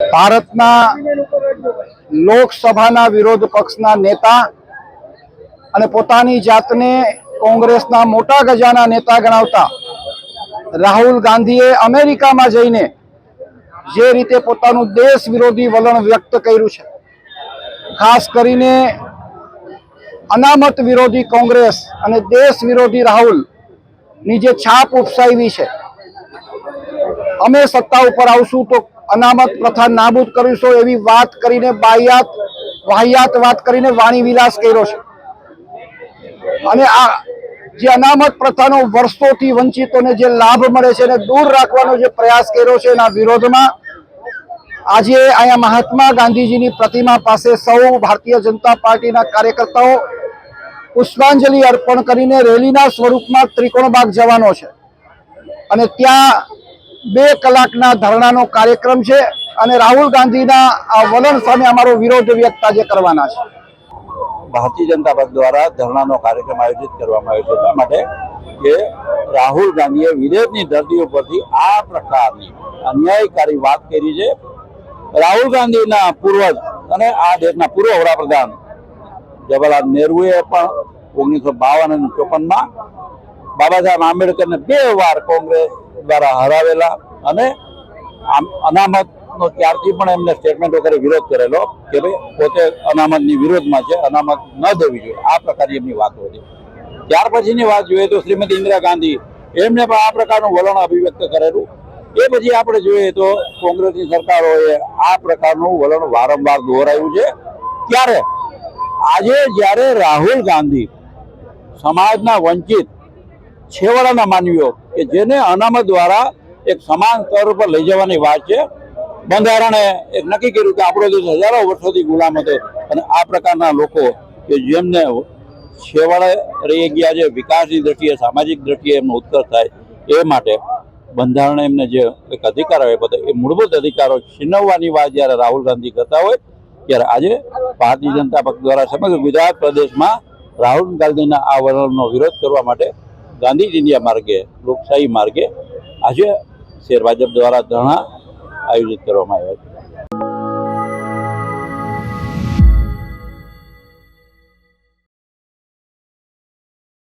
ભારતના લોકસભાના વિરોધ પક્ષના નેતા અને પોતાની જાતને કોંગ્રેસના મોટા ગજાના નેતા ગણાવતા રાહુલ ગાંધીએ અમેરિકામાં જઈને જે રીતે પોતાનું દેશ વિરોધી વલણ વ્યક્ત કર્યું છે, ખાસ કરીને અનામત વિરોધી કોંગ્રેસ અને દેશ વિરોધી રાહુલની જે છાપ ઉપસાવી છે, અમે સત્તા ઉપર આવશું તો અનામત પ્રથા નાબૂદ કરીશું એવી વાત કરીને બાહ્યાત વાહિયાત વાત કરીને વાણી વિલાસ કર્યો છે. અને આ જે અનામત પ્રથાનો વર્ષોથી વંચિતોને જે લાભ મળે છે એને દૂર રાખવાનો જે પ્રયાસ કર્યો છે એના વિરોધમાં આજે અહીંયા મહાત્મા ગાંધીજીની પ્રતિમા પાસે સૌ ભારતીય જનતા પાર્ટીના કાર્યકર્તાઓ પુષ્પાંજલિ અર્પણ કરીને રેલીના સ્વરૂપમાં ત્રિકોણબાગ જવાનો છે. અને ત્યાં બે કલાકના ધરણાનો કાર્યક્રમ છે અને રાહુલ ગાંધીના વલણ સામે અમારો વિરોધ વ્યક્ત આજે કરવાના છે. ભારતીય જનતા પક્ષ દ્વારા ધરણાનો કાર્યક્રમ આયોજિત કરવામાં આવ્યો છે. એટલા માટે કે રાહુલ ગાંધીએ વિદેશની ધરતી ઉપરથી આ પ્રકારની અન્યાયકારી વાત કરી છે. રાહુલ ગાંધીના પૂર્વજ અને આ દેશના પૂર્વ વડાપ્રધાન જવાહરલાલ નહેરુએ પણ ઓગણીસો બાવન અને ચોપનમાં બાબા સાહેબ આંબેડકરને બે વાર કોંગ્રેસ દ્વારા હરાવેલા. અને અનામતનો ત્યારથી પણ એમને સ્ટેટમેન્ટ વગેરે વિરોધ કરેલો કે ભાઈ પોતે અનામતની વિરોધમાં છે, અનામત ન દેવી જોઈએ. આ પ્રકારની એમની વાતો હતી. ત્યાર પછીની વાત જોઈએ તો શ્રીમતી ઇન્દિરા ગાંધી, એમને પણ આ પ્રકારનું વલણ અભિવ્યક્ત કરેલું. એ પછી આપણે જોઈએ તો કોંગ્રેસની સરકારોએ આ પ્રકારનું વલણ વારંવાર દોહરાયું છે. ત્યારે આજે જ્યારે રાહુલ ગાંધી સમાજના વંચિત, છેવાડાના માનવીઓ કે જેને અનામત દ્વારા એક સમાન સ્તર ઉપર લઈ જવાની વાત છે. બંધારણે એક નક્કી કર્યું કે આપણો દેશ હજારો વર્ષોથી ગુલામ હતો અને આ પ્રકારના લોકો કે જેમને છેવાડે રહી ગયા છે, વિકાસની દ્રષ્ટિએ, સામાજિક દ્રષ્ટિએ એમનો ઉત્કર્ષ થાય એ માટે બંધારણે એમને જે એક અધિકાર આપ્યો એ મૂળભૂત અધિકારો છીનવવાની વાત જ્યારે રાહુલ ગાંધી કરતા હોય, ત્યારે આજે ભારતીય જનતા પક્ષ દ્વારા સમગ્ર ગુજરાત પ્રદેશમાં રાહુલ ગાંધીના આ વલણનો વિરોધ કરવા માટે ગાંધી માર્ગે, લોકશાહી માર્ગે આજે શેર ભાજપ દ્વારા ધરણા આયોજિત કરવામાં આવ્યા છે.